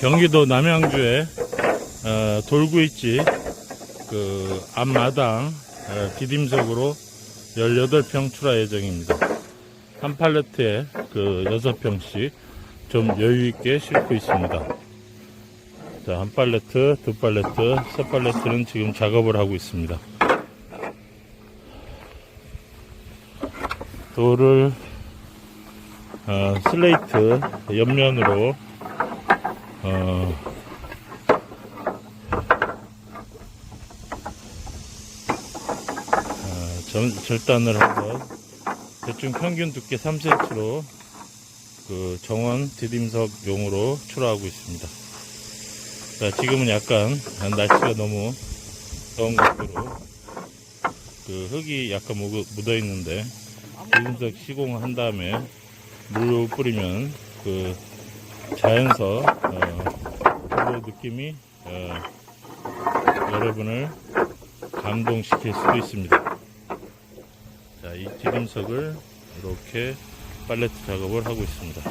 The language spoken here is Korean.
경기도 남양주의 어, 돌구있지 그 앞마당 어, 디딤석으로 18평 출하 예정입니다. 한 팔레트에 그 6평씩 좀 여유있게 싣고 있습니다. 자, 한 팔레트, 두 팔레트, 세 팔레트는 지금 작업을 하고 있습니다. 돌을 어, 슬레이트 옆면으로 어, 어, 절, 절단을 한번 대충 평균 두께 3cm로 그 정원 디딤석용으로 출하하고 있습니다. 자, 지금은 약간 날씨가 너무 더운 것으로 그 흙이 약간 묻어 있는데 디딤석 시공한 다음에 물을 뿌리면 그 자연서 어, 그 느낌이 어, 여러분을 감동시킬 수도 있습니다. 자, 이 디딤석을 이렇게 팔레트 작업을 하고 있습니다.